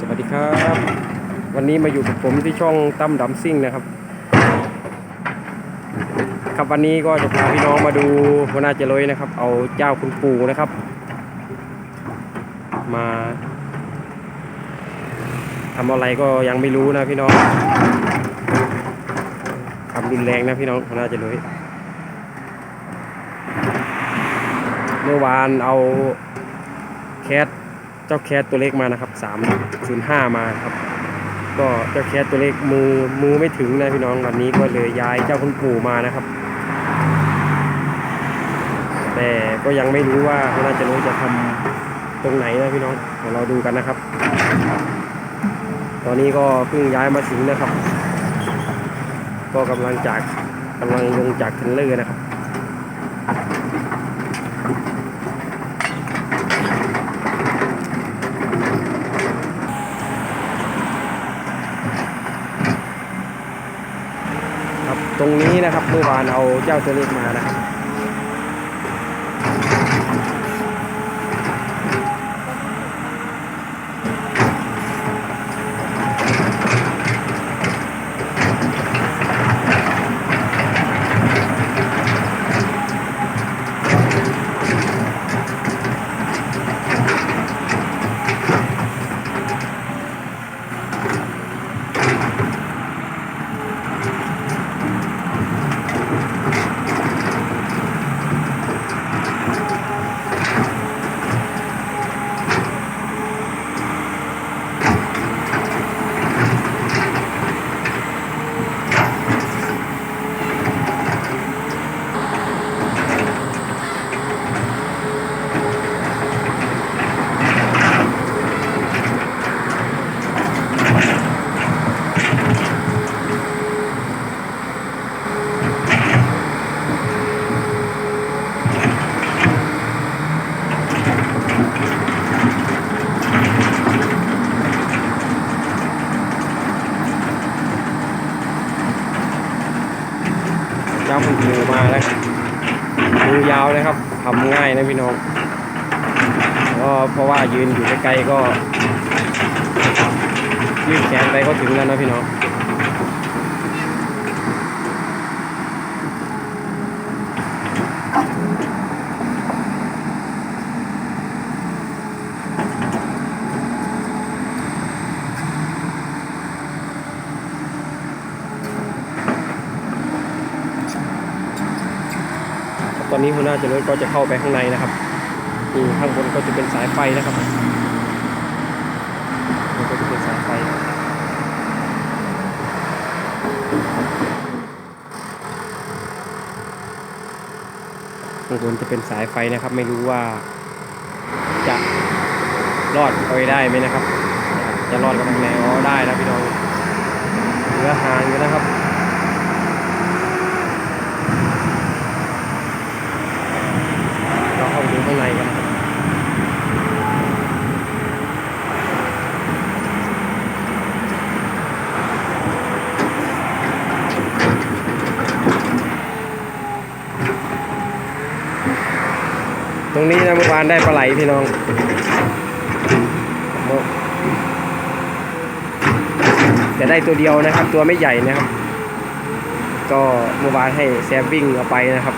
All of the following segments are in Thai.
สวัสดีครับ วันนี้มาอยู่กับผมที่ช่องตั้มดำซิ่งนะครับ ครับวันนี้ก็จะพาพี่น้องมาดูวนาเจริญนะครับ เอาเจ้าคุณปู่นะครับ มาทำอะไรก็ยังไม่รู้นะพี่น้องทำรุนแรงนะพี่น้องวนาเจริญเมื่อวานเอาแคท เจ้าแคทตัวเล็กมานะครับ305มาครับ ก็เจ้าแคทตัวเล็กมือมือไม่ถึงนะพี่น้องวันนี้ก็เลยย้ายเจ้าคุณปู่มานะครับ แต่ก็ยังไม่รู้ว่าเขาน่าจะรู้จะทำตรงไหนนะพี่น้องเดี๋ยวเราดูกันนะครับ ตอนนี้ก็เพิ่งย้ายมาถึงนะครับ ก็กำลังจากกำลังลงจากเทรลเลอร์นะครับ ค รับตรงนี้นะครับ เมื่อวานเอาเจ้าตัวเล็กมานะครับ ครับมือมาแล้วมือยาวนะครับทำง่ายนะพี่น้องก็เพราะว่ายืนอยู่ใกลๆก็ยืดแขนไปก็ถึงแล้วนะพี่น้อง อนนี้หัวหน้าเจริญก็จะเข้าไปข้างในนะครับนี่ข้างบนก็จะเป็นสายไฟนะครับมันก็จะเป็นสายไฟข้างบนจะเป็นสายไฟนะครับ ไม่รู้ว่า จะรอดไปได้ไหมนะครับ จะรอดกับทางไหนอ๋อได้นะพี่น้องเหลือห่างอยู่นะครับ เราเข้าไปดูข้างในกันนะครับตรงนี้นะเมื่อวานได้ปลาไหลพี่น้องจะได้ตัวเดียวนะครับ ตัวไม่ใหญ่นะครับ ก็เมื่อวานให้แซมวิ่งเอาไปนะครับ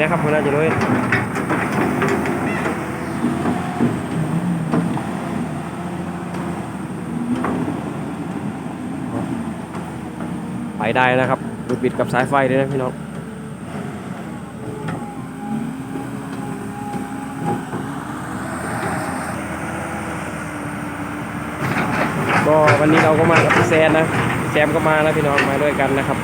นะครับหัวหน้าจะด้วยไปได้นะครับบุดบิดกับสายไฟด้วยนะพี่น้องก็วันนี้เราก็มากับพี่แซนนะพี่แซมก็มาแล้วพี่น้องมาด้วยกันนะครับ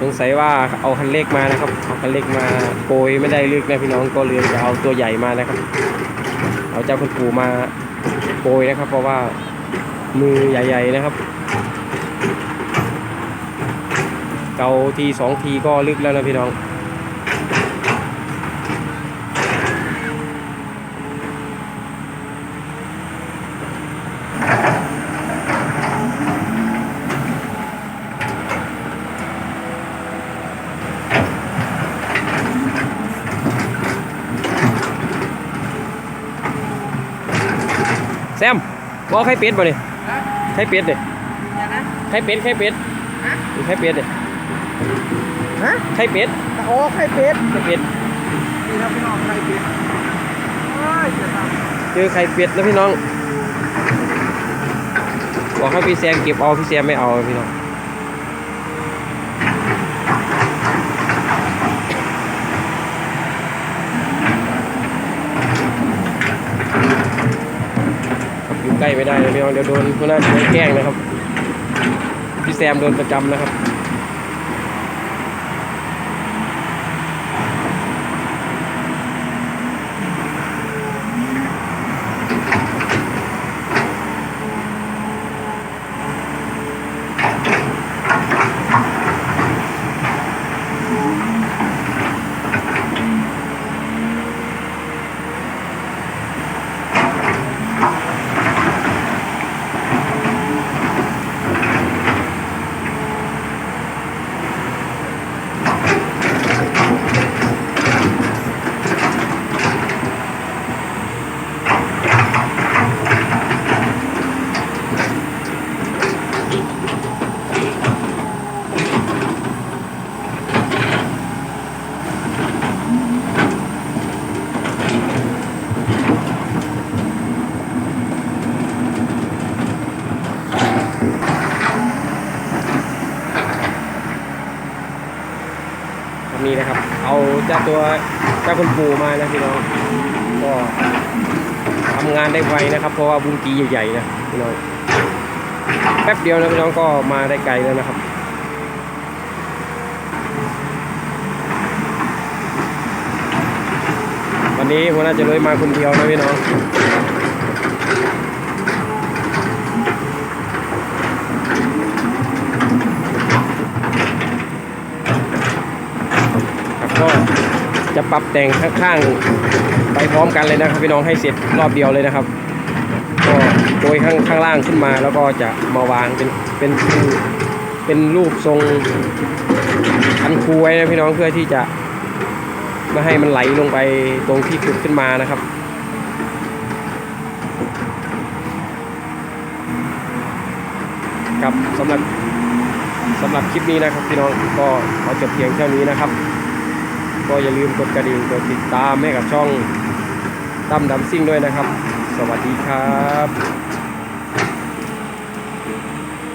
สงสัยว่าเอาคันเล็กมานะครับเอาคันเล็กมาโกยไม่ได้ลึกนะพี่น้องก็เลยจะเอาตัวใหญ่มานะครับ เอาเจ้าคุณปู่มาโกยนะครับ เพราะว่ามือใหญ่ๆนะครับ เกาทีสองทีก็ลึกแล้วนะพี่น้อง แซมบอกไข่เป็ดบ่เนี่ยไข่เป็ดเนี่ยเดี๋ยวนะไข่เป็ดไข่เป็ดฮะมีไข่เป็ดเนี่ยฮะไข่เป็ดโอ้ไข่เป็ดไข่เป็ดนี่ครับพี่น้องไข่เป็ดโอ้ยเดี๋ยวครับเจอไข่เป็ดแล้วพี่น้องบอกให้พี่แซมเก็บเอาพี่แซมไม่เอาพี่น้องครับอยู่ ใกล้ไม่ได้เลยพี่น้องเดี๋ยวโดนหัวหน้าโดนแกล้งนะครับ พี่แซมโดนประจำนะครับ ตัวเจ้าคุณปู่มานะพี่น้องก็ทำงานได้ไวนะครับ เพราะว่าบุ้งกีใหญ่ๆนะพี่น้องแป๊บเดียวนะพี่น้องก็มาได้ไกลแล้วนะครับวันนี้หัวหน้าจะเลยมาคนเดียวนะพี่น้องครับก็ จะปรับแต่งข้างๆไปพร้อมกันเลยนะครับพี่น้องให้เสร็จรอบเดียวเลยนะครับ ก็โดยข้างข้างล่างขึ้นมาแล้วก็จะมาวางเป็นเป็นคือเป็นรูปทรงคันคูไว้นะพี่น้องเพื่อที่จะไม่ให้มันไหลลงไปตรงที่ขุดขึ้นมานะครับครับสำหรับสำหรับคลิปนี้นะครับพี่น้องก็ขอจบเพียงเท่านี้นะครับ ก็อย่าลืมกดกระดิ่งกดติดตามให้กับช่องตั้มดำซิ่งด้วยนะครับ สวัสดีครับ